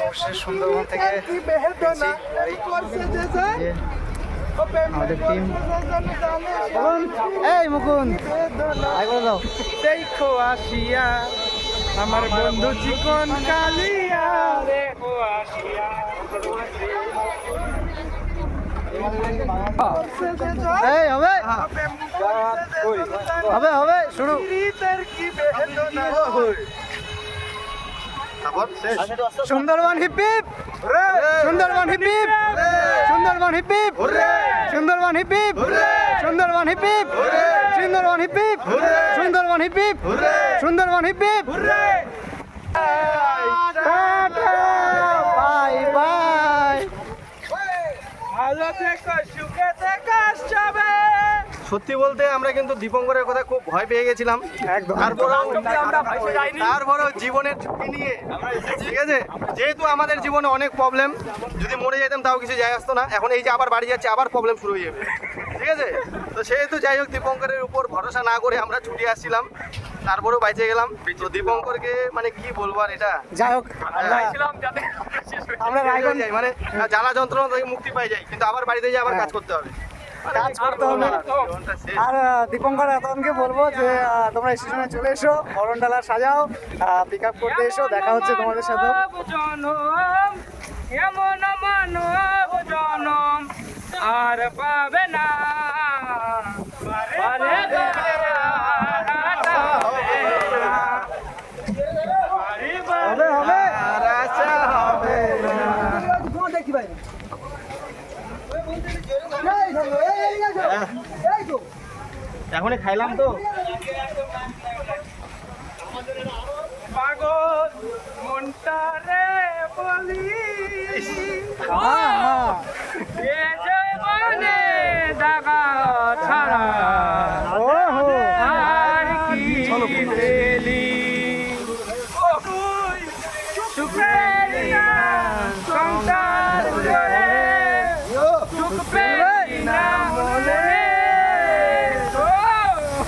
অবশ্যই সুন্দরবন থেকে ফিরছি। আর এই যে আমাদের টিম এই মুকুন দাও। দেখো আসিয়া আমার বন্ধু চিকন কালিয়া দেখো আসিয়া। এই হবে। হবে হবে শুরু। Sundarban hip! Hip Sundarban hip! Hip Sundarban hip! Hip Sundarban hip! Hip Sundarban hip! Hip Sundarban hip! Hip Sundarban hip! Hip Sundarban hip! Hip bye bye! ভালো থেকো সত্যি বলতে আমরা কিন্তু দীপঙ্করের কথা খুব ভয় পেয়ে গেছিলাম। একদম। তারপরেও আমরা ভয় যাইনি। তারপরেও জীবনের ঝুঁকি নিয়ে ঠিক আছে? যেহেতু আমাদের জীবনে অনেক প্রবলেম যদি মরে যেতাম তাও কিছু যায় আসতো না। এখন এই যে আবার বাড়ি যাচ্ছে আবার প্রবলেম শুরু হয়ে যাবে। ঠিক আছে? তো সেহেতু যাই হোক দীপঙ্করের উপর ভরসা না করে আমরা ছুটে আসছিলাম। তারপরেও বাইচে গেলাম। তো দীপঙ্করকে মানে কি বলব আর এটা? যাই হোক আমরা মানে জ্বালা যন্ত্রণা থেকে মুক্তি পাই যাই। কিন্তু আবার বাড়িতে যাই আবার কাজ করতে হবে। কাজ করতে হবে। আর দীপঙ্কর এতনকে বলব যে তোমরা স্টেশনে চলে এসো বরণডালা সাজাও পিক আপ করতে এসো দেখা হচ্ছে তোমাদের সাথে। এমন মানব জনম আর পাবে না। হবে হবে। আর আশা হবে না। হ্যাঁ। এখনই খাইলাম তো। পাগল মনটা বলি। মানে দেখা ছাড়া। আর কি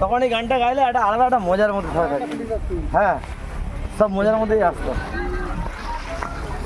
তখন এই গানটা গাইলে একটা আলাদা একটা মজার মধ্যে থাকে। হ্যাঁ সব মজার মধ্যেই আসতো।